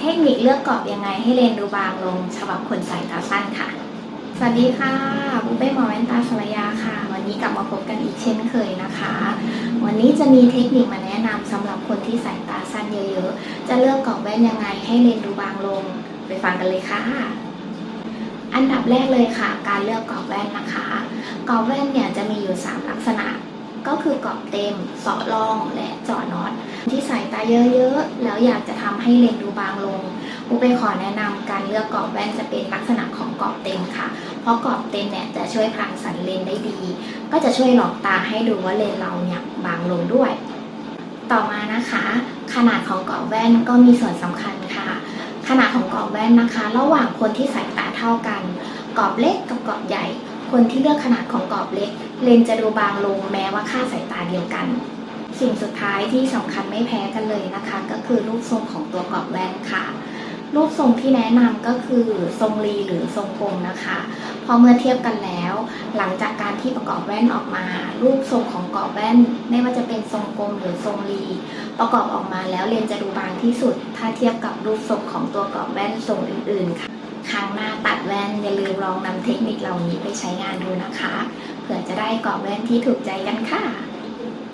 เทคนิคเลือกกรอบยังไงให้เลนดูบางลง ฉบับคนสายตาสั้นค่ะ สวัสดีค่ะบุฟเป้หมอแว่นตาสรยาค่ะ วันนี้กลับมาพบกันอีกเช่นเคยนะคะ วันนี้จะมีเทคนิคมาแนะนำสำหรับคนที่สายตาสั้นเยอะๆ จะเลือกกรอบแว่นยังไงให้เลนดูบางลง ไปฟังกันเลยค่ะ อันดับแรกเลยค่ะ การเลือกกรอบแว่นนะคะ กรอบแว่นเนี่ยจะมีอยู่ 3 ลักษณะก็คือกรอบเต็มเสาะรองและจาะน็อตที่สายตาเยอะๆ แล้วอยากจะทำให้เลนดูบางลง ปูไปขอแนะนำการเลือกกรอบแว่นจะเป็นลักษณะของกรอบเต็มค่ะ เพราะกรอบเต็มเนี่ยจะช่วยพรางสันเลนได้ดี ก็จะช่วยหลอกตาให้ดูว่าเลนเราเนี่ยบางลงด้วย ต่อมานะคะ ขนาดของกรอบแว่นก็มีส่วนสำคัญค่ะ ขนาดของกรอบแว่นนะคะ ระหว่างคนที่สายตาเท่ากัน กรอบเล็กกับกรอบใหญ่ คนที่เลือกขนาดของกรอบเล็ก เลนจะดูบางลงแม้ว่าค่าสายตาเดียวกันสิ่งสุดท้ายที่สำคัญไม่แพ้กันเลยนะคะ ก็คือรูปทรงของตัวกรอบแว่นค่ะ รูปทรงที่แนะนำก็คือทรงรีหรือทรงกลมนะคะพอเมื่อเทียบกันแล้ว หลังจากการที่ประกอบแว่นออกมา รูปทรงของกรอบแว่น ไม่ว่าจะเป็นทรงกลมหรือทรงรี ประกอบออกมาแล้วเลนส์จะดูบางที่สุด ถ้าเทียบกับรูปทรงของตัวกรอบแว่นทรงอื่นๆค่ะครั้งหน้าตัดแว่นอย่าลืมลองนำเทคนิคเหล่านี้ไปใช้งานดูนะคะ เผื่อจะได้กรอบแว่นที่ถูกใจกันค่ะ